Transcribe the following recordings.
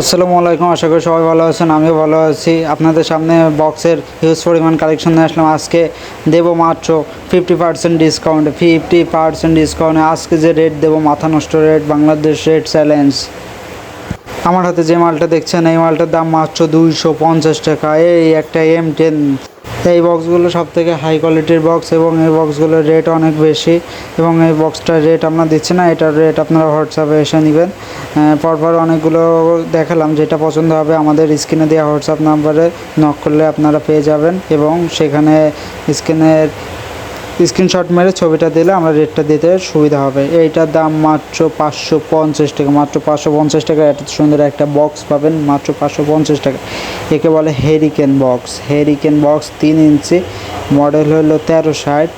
আসসালামু আলাইকুম, আশা করি সবাই ভালো আছেন, আমিও ভালো আছি। আপনাদের সামনে বক্সের হিউজ পরিমাণ কালেকশন নিয়ে আসলাম। আজকে দেবো মাত্র fifty percent discount fifty percent ডিসকাউন্টে আজকে যে রেট দেবো, মাথা নষ্ট রেট বাংলাদেশ রেট চ্যালেঞ্জ আমার হাতে যে মালটা দেখছেন, এই মালটার দাম মাত্র দুইশো পঞ্চাশ টাকা। এই একটা এম টেন এই বক্সগুলো সব থেকে হাই কোয়ালিটির বক্স এবং এই বক্সগুলোর রেট অনেক বেশি এবং এই বক্সটার রেট আমরা দিচ্ছি না, এটার রেট আপনারা হোয়াটসঅ্যাপে এসে নেবেন। পরপর অনেকগুলো দেখালাম, যেটা পছন্দ হবে আমাদের স্ক্রিনে দেওয়া হোয়াটসঅ্যাপ নাম্বারে নক করলে আপনারা পেয়ে যাবেন এবং সেখানে স্ক্রিনের স্ক্রিনশট মেরে ছবিটা দিলে আমরা রেটটা দিতে সুবিধা হবে। এইটার দাম মাত্র পাঁচশো পঞ্চাশ টাকা। মাত্র পাঁচশো পঞ্চাশ টাকা। এত সুন্দর একটা বক্স পাবেন। মাত্র পাঁচশো পঞ্চাশ টাকা। একে বলে হেরিকেন বক্স হেরিকেন বক্স তিন ইঞ্চি। মডেল হলো তেরো ষাট।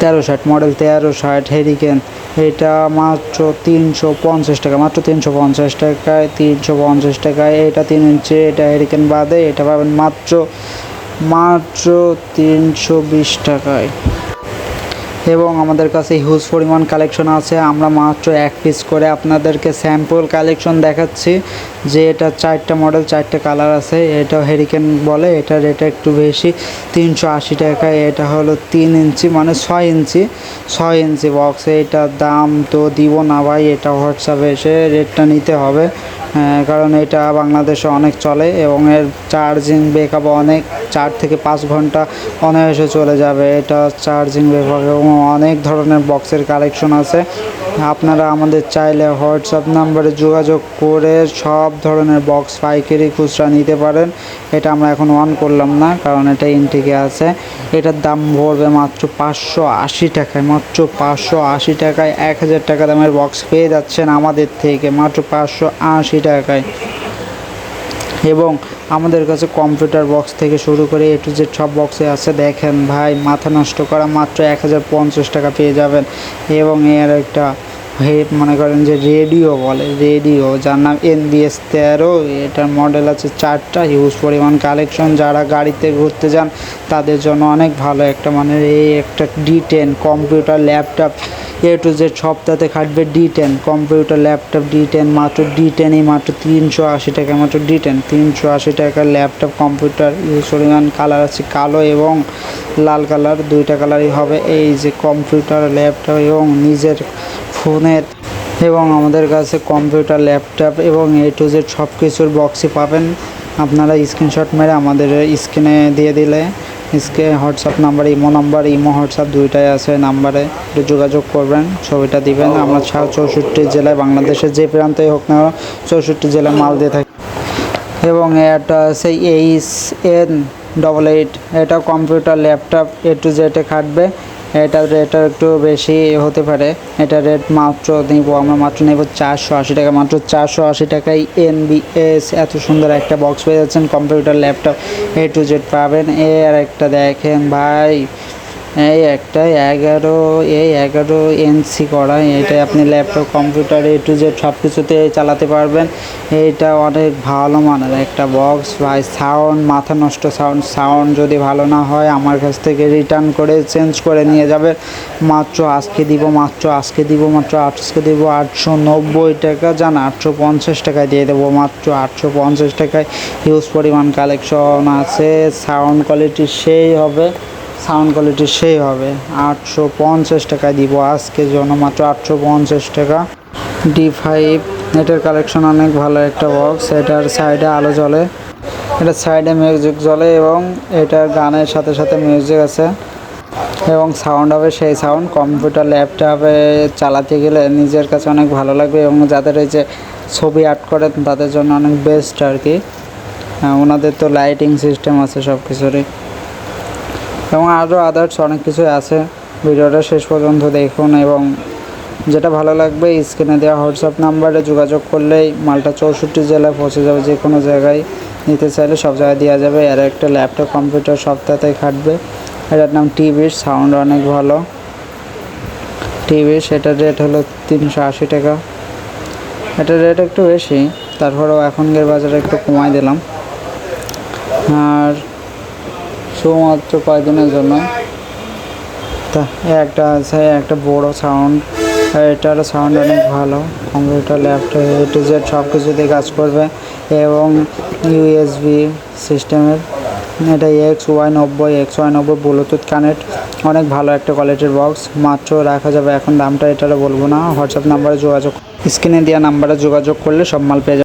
তেরো ষাট মডেল তেরো ষাট হেরিকেন এটা মাত্র তিনশো পঞ্চাশ টাকা। মাত্র তিনশো পঞ্চাশ টাকায়, তিনশো পঞ্চাশ টাকায়। এটা তিন ইঞ্চি। এটা হেরিকেন বাদে। এটা পাবেন মাত্র মাত্র তিনশো বিশ টাকায়। এবং আমাদের কাছে হিউজ পরিমাণ কালেকশন আছে। আমরা মাত্র এক পিস করে আপনাদেরকে স্যাম্পল কালেকশন দেখাচ্ছি যে এটা চারটা মডেল চারটে কালার আছে। এটা হেরিকেন বলে, এটা রেট একটু বেশি, তিনশো আশি টাকায় এটা হলো তিন ইঞ্চি মানে ছয় ইঞ্চি ছয় ইঞ্চি বক্স এটার দাম তো দিব না ভাই, এটা হোয়াটসঅ্যাপে এসে রেটটা নিতে হবে। কারণ এটা বাংলাদেশে অনেক চলে এবং এর চার্জিং ব্যাকআপ অনেক, চার থেকে পাঁচ ঘণ্টা অনায়াসে চলে যাবে। এটা চার্জিং ব্যাকআপ এবং অনেক ধরনের বক্সের কালেকশন আছে। আপনারা আমাদের চাইলে হোয়াটসঅ্যাপ নাম্বারে যোগাযোগ করে সব ধরনের বক্স পাইকারি খুচরা নিতে পারেন। এটা আমরা এখন অন করলাম না, কারণ এটা ইনটিকে আছে। এটার দাম পড়বে মাত্র পাঁচশো আশি টাকায়, মাত্র পাঁচশো আশি টাকায়। এক হাজার টাকা দামের বক্স পেয়ে যাচ্ছেন আমাদের থেকে, মাত্র পাঁচশো আশি টাকায়। এবং আমাদের কাছে কম্পিউটার বক্স থেকে শুরু করে এ টু জেড সব বক্সে আছে। দেখেন ভাই, মাথা নষ্ট করা মাত্র এক হাজার পঞ্চাশ টাকা পেয়ে যাবেন। এবং এর একটা হে, মনে করেন যে রেডিও বলে, রেডিও, যার নাম এন এনবিএস তেরো। এটার মডেল আছে চারটা হিউজ পরিমাণ কালেকশন যারা গাড়িতে ঘুরতে যান, তাদের জন্য অনেক ভালো একটা মানে এই একটা D ten computer laptop A to Z সপ্তাহে খাটবে D ten computer laptop D ten মাত্র ডি টেনই মাত্র তিনশো আশি টাকা, মাত্র ডি টেন তিনশো আশি টাকার ল্যাপটপ কম্পিউটার পরিমাণ কালার আছে কালো এবং লাল কালার দুইটা কালারই হবে। এই যে কম্পিউটার ল্যাপটপ এবং নিজের ফোনের এবং আমাদের কাছে কম্পিউটার ল্যাপটপ এবং এ টু জেড সব কিছুর বক্সই পাবেন। আপনারা স্ক্রিনশট মেরে আমাদের স্ক্রিনে দিয়ে দিলে। স্ক্রিনে WhatsApp number, imo number, imo, WhatsApp দুইটাই আছে, নাম্বারে একটু যোগাযোগ করবেন, ছবিটা দিবেন। আমরা চৌষট্টি জেলায়, বাংলাদেশের যে প্রান্তেই হোক না চৌষট্টি জেলায় মাল দিয়ে থাকি। এবং এটা আছে এইচ এন ডবল এইট এটা কম্পিউটার ল্যাপটপ এ টু জেডে খাটবে। এটার রেটটা একটু বেশি হতে পারে। এটা রেট মাত্র নেব, আমরা মাত্র নেব চারশো আশি টাকা। মাত্র চারশো আশি টাকায় এনবিএস এত সুন্দর একটা বক্স পেয়ে যাচ্ছেন। Computer laptop A to Z পাবেন। এর একটা দেখেন ভাই এই একটা এগারো, এই এগারো এনসি করা। এটা আপনি laptop computer A to Z সব কিছুতে চালাতে পারবেন। এইটা অনেক ভালো মানের একটা বক্স ভাই সাউন্ড মাথা নষ্ট সাউন্ড সাউন্ড যদি ভালো না হয়, আমার কাছ থেকে রিটার্ন করে চেঞ্জ করে নিয়ে যাবে। মাত্র আজকে দিব, মাত্র আজকে দিব, মাত্র আজকে দিব আটশো নব্বই টাকা। যান আটশো পঞ্চাশ টাকায় দিয়ে দেবো। মাত্র আটশো পঞ্চাশ টাকায়। হিউজ পরিমাণ কালেকশন আছে। সাউন্ড কোয়ালিটি সেই হবে। সাউন্ড কোয়ালিটি সেই হবে। আটশো পঞ্চাশ টাকা দিব। আজকে জন্য মাত্র আটশো পঞ্চাশ টাকা। ডি ফাইভ এটার কালেকশন অনেক ভালো একটা বক্স এটার সাইডে আলো জ্বলে। এটার সাইডে মিউজিক জ্বলে এবং এটার গানের সাথে সাথে মিউজিক আছে। এবং সাউন্ড হবে সেই সাউন্ড কম্পিউটার ল্যাপটপে চালাতে গেলে নিজের কাছে অনেক ভালো লাগবে এবং যাদের এই যে ছবি আর্ট করেন তাদের জন্য অনেক বেস্ট আর কি। ওনাদের তো লাইটিং সিস্টেম আছে সব কিছুরই এবং আরও আদার্স অনেক কিছু আছে। ভিডিওটা শেষ পর্যন্ত দেখুন এবং যেটা ভালো লাগবে স্ক্রিনে দেওয়া হোয়াটসঅ্যাপ নাম্বারে যোগাযোগ করলেই মালটা চৌষট্টি জেলায় পৌঁছে যাবে যে কোনো জায়গায়। নিতে চাইলে সব জায়গায় দেওয়া যাবে। আর একটা ল্যাপটপ কম্পিউটার সপ্তাহতেই খাটবে। এটার নাম টিভির সাউন্ড অনেক ভালো। টিভি সেটার রেট হলো তিনশো আশি টাকা। এটার রেট একটু বেশি, তারপরেও এখনকার বাজারে একটু কমাই দিলাম। আর শুধুমাত্র কয়েকদিনের জন্য? তা, একটা আছে, একটা বড় সাউন্ড এটার সাউন্ড অনেক ভালো। Computer laptop A to Z সব কিছুতেই কাজ করবে। এবং ইউএসবি সিস্টেমের এটা এক্স ওয়াই নব্বই এক্স ওয়াই নব্বই ব্লুটুথ কানেক্ট অনেক ভালো একটা কোয়ালিটির বক্স মাত্র রাখা যাবে, এখন দামটা এটারে বলব না। হোয়াটসঅ্যাপ নাম্বারে যোগাযোগ স্ক্রিনে দেওয়া নাম্বারে যোগাযোগ করলে সব মাল পেয়ে যাবে।